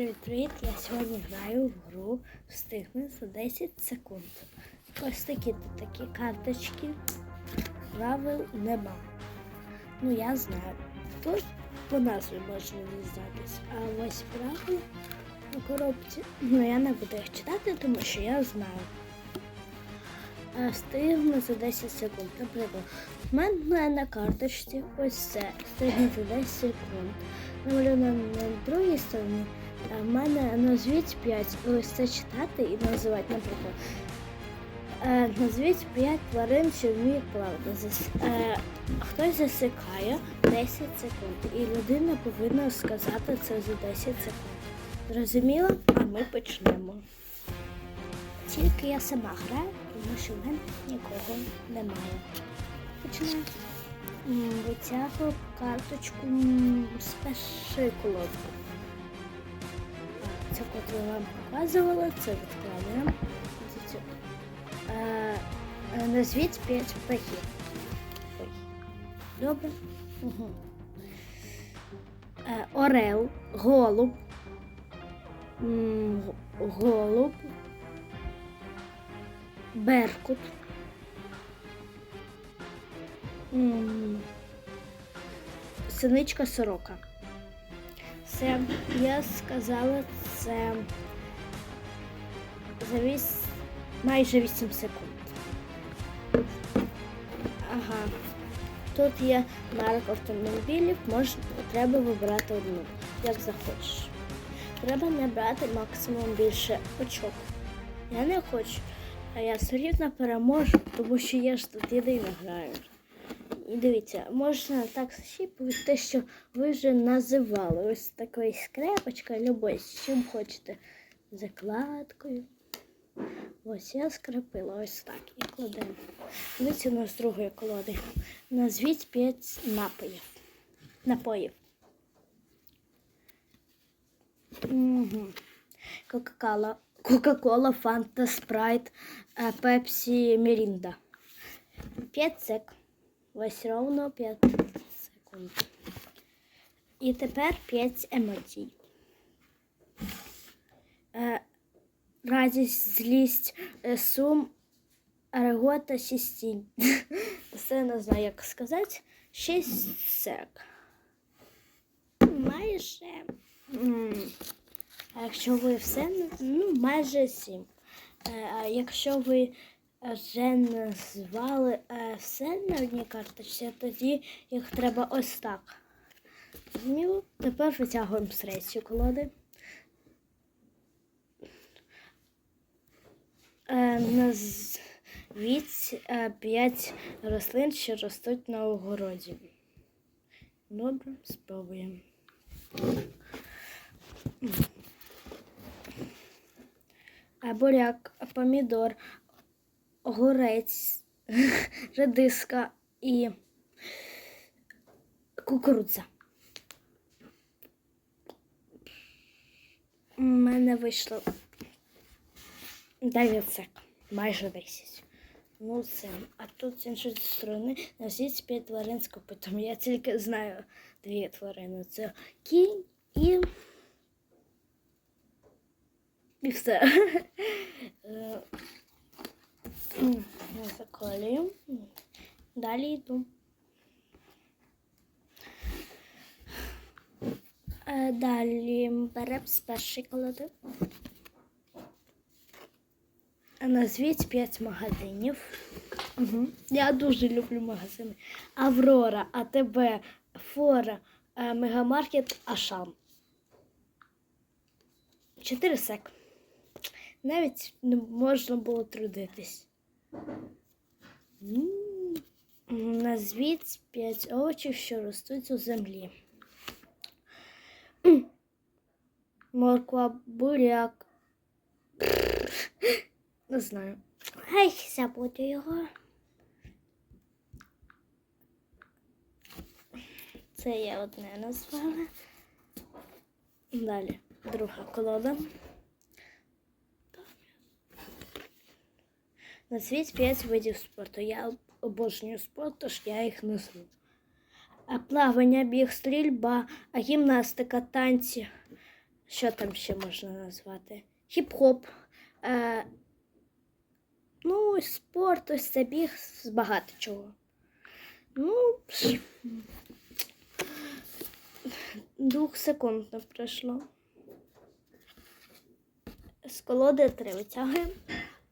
Привіт-привіт! Я сьогодні граю в гру Встигни за 10 секунд. Ось такі тут такі карточки. Правил нема. Ну я знаю. Тут по назві можна дізнатися. А ось правила на коробці. Ну я не буду їх читати, тому що я знаю. А Встигну за 10 секунд. Наприклад, в мене на карточці ось це. Встигну за 10 секунд. Намальовано на другій стороні. А в мене назвіть 5. Ось це читати і називати, наприклад. Е, назвіть 5 тварин, що вміють плавати. Зас... Е, хтось засикає 10 секунд. І людина повинна сказати це за 10 секунд. Зрозуміло? А ми почнемо. Тільки я сама граю, тому що в мене нікого немає. Починаємо. Витягую карточку з першої колодки. Це котру я вам показувала, це відкладаємо. Е, е, Назвіть 5 птахів. Ой. Добре. Угу. Орел, голуб, голуб, беркут. Синичка сорока. Все, я сказала це за віс... майже 8 секунд. Ага. Тут є марок автомобілів, можна, треба вибрати одну, як захочеш. Треба набрати максимум більше очок. Я не хочу, а я все переможу, тому що я ж тут єдина граю. Дивіться, можна так защіпувати те, що ви вже називали. Ось такою скрепочкою, любой, з чим хочете. Закладкою. Ось я скрепила ось так і кладемо. Дивіться у нас другої колоди. Назвіть 5 напоїв. Напоїв. Кока-кола, Кока-кола, Фанта, Спрайт, е, Пепсі, Мірінда. 5 сек. Ось ровно 5 секунд. І тепер 5 емоцій. Е, радість, злість, е, сум, регота, сістінь. Все не знаю, як сказати. 6 сек. Майже. А якщо ви все ну, майже 7. А якщо ви вже назвали е, все на одній карточці, тоді їх треба ось так. Зрозуміло? Тепер витягуємо з третьої колоди. Е, Назвіть е, п'ять рослин, що ростуть на огороді. Добре, спробуємо. Буряк, помідор, огурець, редиска і кукурудза. У мене вийшло 9 сек, майже 10. Ну, це. А тут з іншої сторони назвіть 5 тварин з копитом. Я тільки знаю дві тварини. Це кінь і. І все. Заколюю. Далі йду. Е, Далі беремо з першої колоди. Назвіть 5 магазинів. Угу. Я дуже люблю магазини. Аврора, АТБ, Фора, е, Мегамаркет, Ашан. Чотири сек. Навіть не можна було трудитись. Назвіть 5 овочів, що ростуть у землі. Морква, буряк. Не знаю. Хай забуду його. Це я одне назвала. Далі друга колода. Назвіть 5 видів спорту. Я обожнюю спорт, тож я їх назву. Плавання, біг, стрільба, а гімнастика, танці, Що там ще можна назвати? Хіп-хоп. Е, ну, спорт, ось це біг з багато чого. Ну, двох секунд не пройшло. З колоди три витягуємо.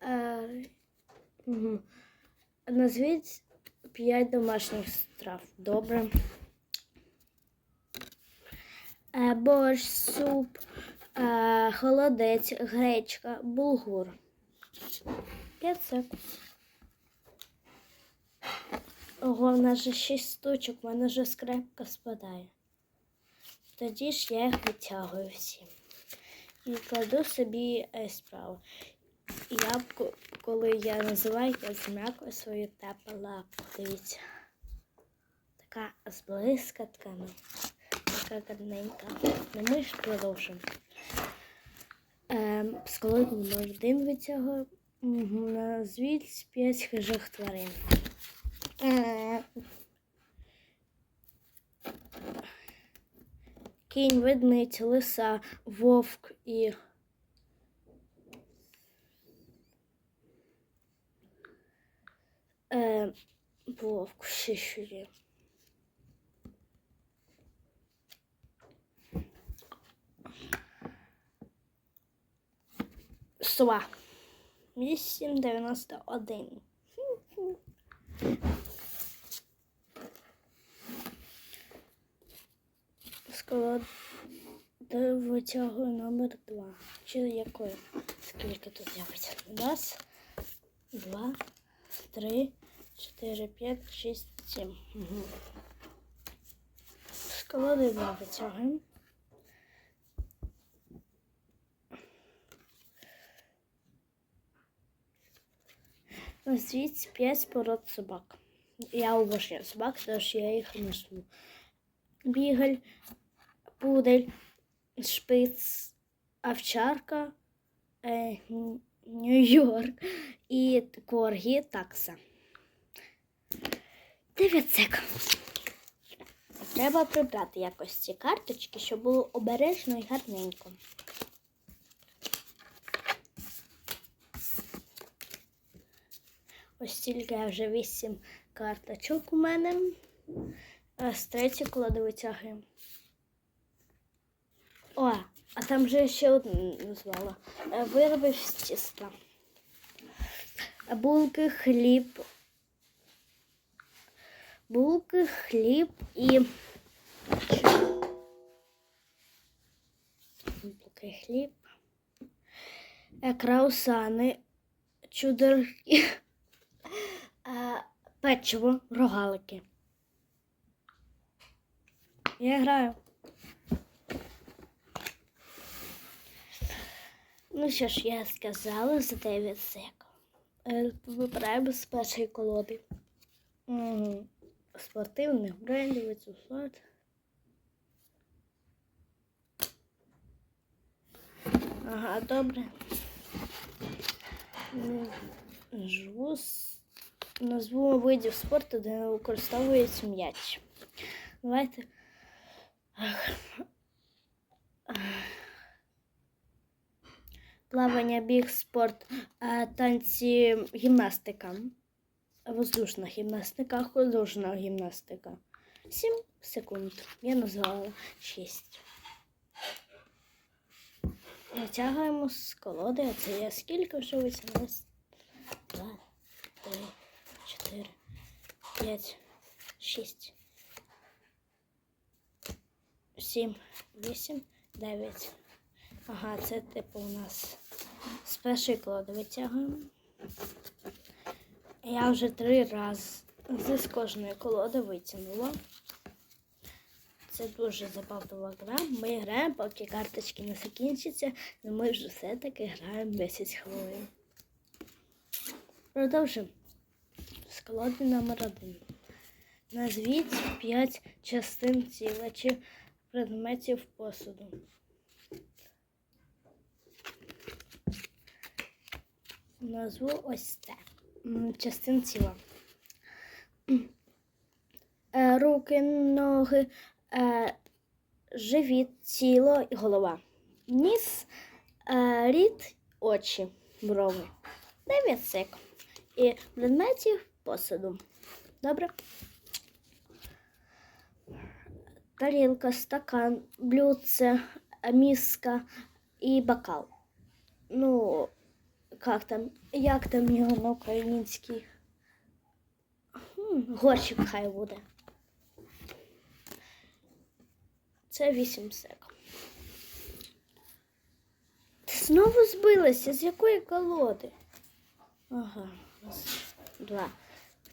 Е, угу. Назвіть п'ять домашніх страв. Добре. Е, борщ, суп, е, холодець, гречка, булгур. П'ять секунд. Ого, в нас же шість штучок, в мене вже скрепка спадає. Тоді ж я їх витягую всі. І кладу собі е, справу. Я, коли я називаю, я зм'якую свою теплу лапу. Дивіться. Така з блискатками. Така гарненька. Ну ми ж продовжимо. Ем, номер один витягую. Угу. Назвіть п'ять хижих тварин. Е, Кінь, ведмедь, лиса, вовк і. Е, ще що є. Сова. 891. Скоро витягую номер два. Чи якої? Скільки тут я витягну? Раз, два, три, чотири, п'ять, шість, сім. Угу. Колоди два витягуємо. Назвіть п'ять пород собак. Я обожнюю собак, тож я їх назву. Бігаль, пудель, шпиц, овчарка, е, Нью-Йорк і коргі такса. Дев'ять секунд. Треба прибрати якось ці карточки, щоб було обережно і гарненько. Ось тільки я вже вісім карточок у мене. А з третьої кладу витягуємо. О, а там вже ще одну назвала. Е, Вироби з тіста. Булки, хліб. Булки, хліб і. Булки, хліб. Е, Краусани, чудерки. Е, Печиво, рогалики. Я граю. Ну що ж, я сказала за 9 секунд. Е, Вибираємо з першої колоди. Угу. Спортивних брендів, цю сорт. Ага, добре. З назву видів спорту, де використовується м'яч. Давайте. Плавання, біг, спорт, танці, гімнастика. Воздушна гімнастика, художня гімнастика. Сім секунд. Я назвала шість. Витягуємо з колоди, а це я скільки вже витягнула? Два, три, чотири, п'ять, шість, сім, вісім, дев'ять. Ага, це типу у нас з першої колоди витягуємо. Я вже три рази з кожної колоди витягнула. Це дуже забавна гра. Ми граємо, поки карточки не закінчаться, але ми вже все-таки граємо 10 хвилин. Продовжимо. З колоди номер один. Назвіть 5 частин тіла чи предметів посуду. Назву ось це. Частин тіла. Е, Руки, ноги, е, живіт, тіло і голова. ніс, е, рід, очі, брови. Дев'ять сек. І предметів посуду. Добре? Тарілка, стакан, блюдце, миска і бокал. Ну, як там, як там його на українській? Горщик хай буде. Це 8 сек. Знову збилася? З якої колоди? Ага. Два,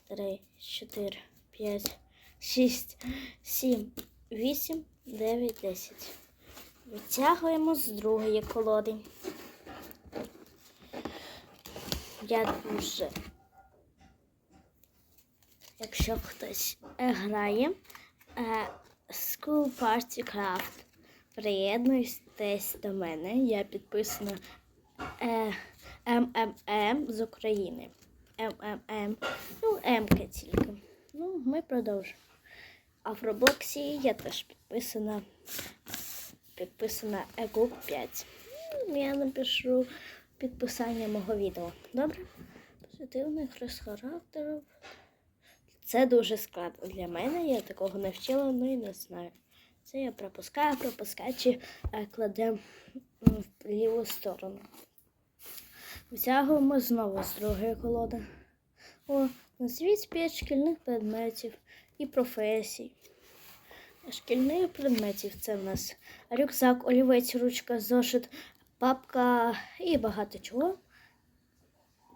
три, чотири, п'ять, шість, сім, вісім, дев'ять, десять. Витягуємо з другої колоди. Я дуже. Якщо хтось грає е, School Party Craft, приєднуйтесь до мене. Я підписана е, МММ з України. МММ. Ну, М-ка тільки. Ну, ми продовжимо. А в Роблоксі я теж підписана. Підписана ЕГУ 5. Ну, Я напишу підписання мого відео. Добре? Позитивний хрест характеру. Це дуже складно для мене. Я такого не вчила, ну і не знаю. Це я пропускаю, пропускаю чи е, кладемо в ліву сторону. Витягуємо знову з другої колоди. О, назвіть п'ять шкільних предметів і професій. Шкільних предметів це в нас рюкзак, олівець, ручка, зошит, папка і багато чого.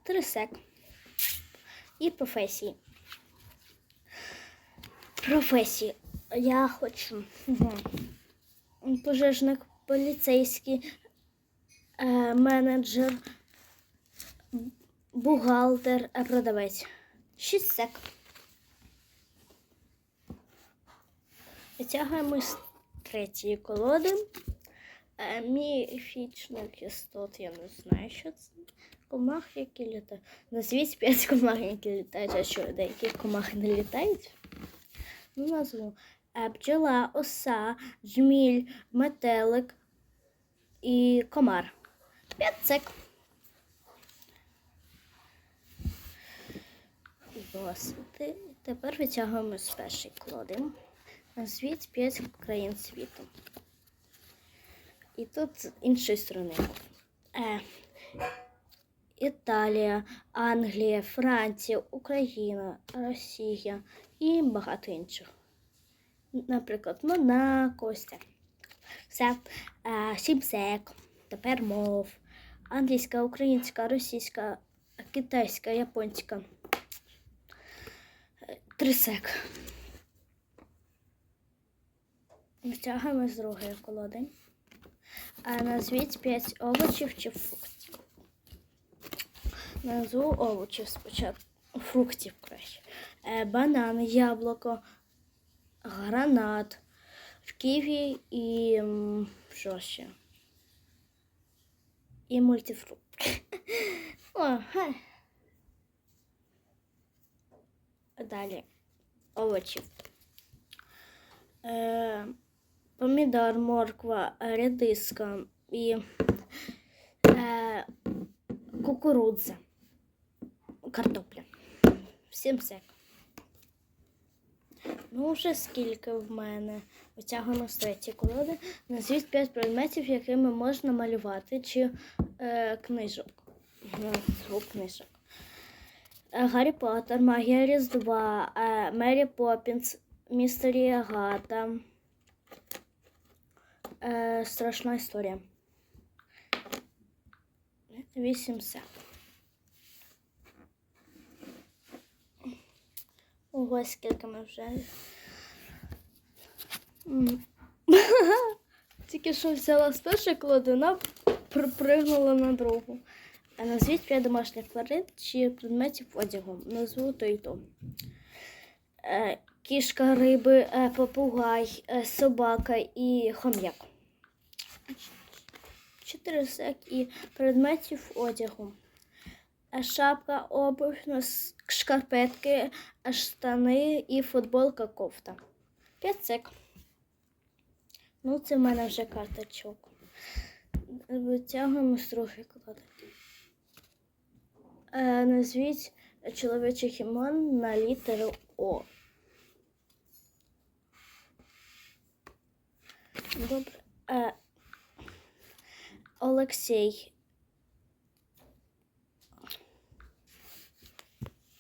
Трисек. І професії. Професії. Я хочу. Пожежник, поліцейський, е, менеджер, бухгалтер, продавець. Шість сек. Витягуємо з третьої колоди. Е, Міфічних істот, я не знаю, що це. Комах, які літають. Назвіть п'ять комах, які літають, а що деякі комахи не літають. Ну, назву. Е, Бджола, оса, жміль, метелик і комар. П'ять сек. Досвіди. Тепер витягуємо з першої колоди. Назвіть п'ять країн світу. І тут з іншої сторони. Е, Італія, Англія, Франція, Україна, Росія і багато інших. Наприклад, Монако, ось це. Все. Е, Сім сек. Тепер мов. Англійська, українська, російська, китайська, японська. Е, Три сек. З другої колоди. А назвіть 5 овочів чи фруктів. Назву овочів спочатку. Фруктів краще. Е, банан, яблуко, гранат, в ківі і що ще? І мультифрукт. О. Далі. Овочів. Е, помідор, морква, редиска і е, кукурудза, картопля. Всім сек. Ну, вже скільки в мене. Витягуємо з третьої колоди. Назвіть 5 предметів, якими можна малювати, чи е, книжок. Назву книжок. Е, Гаррі Поттер, Магія Різдва, е, Мері Поппінс, Містері Агата. Е, страшна історія. Вісім сек. Ого, скільки ми вже. Тільки що взяла з першої колоди, вона припригнула на другу. А назвіть п'ять домашніх тварин чи предметів одягу. Назву то і то. Е, кішка, риби, е, попугай, е, собака і хом'як. Чотири сек і предметів одягу. Е, Шапка, обувь, шкарпетки, е, штани і футболка, кофта. П'ять сек. Ну, це в мене вже карточок. Витягуємо строфі клади. Е, назвіть чоловічих імен на літеру О. Добре. Е, Олексій.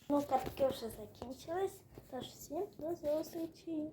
Ну, картки вже закінчились. Тож всім до зустрічі.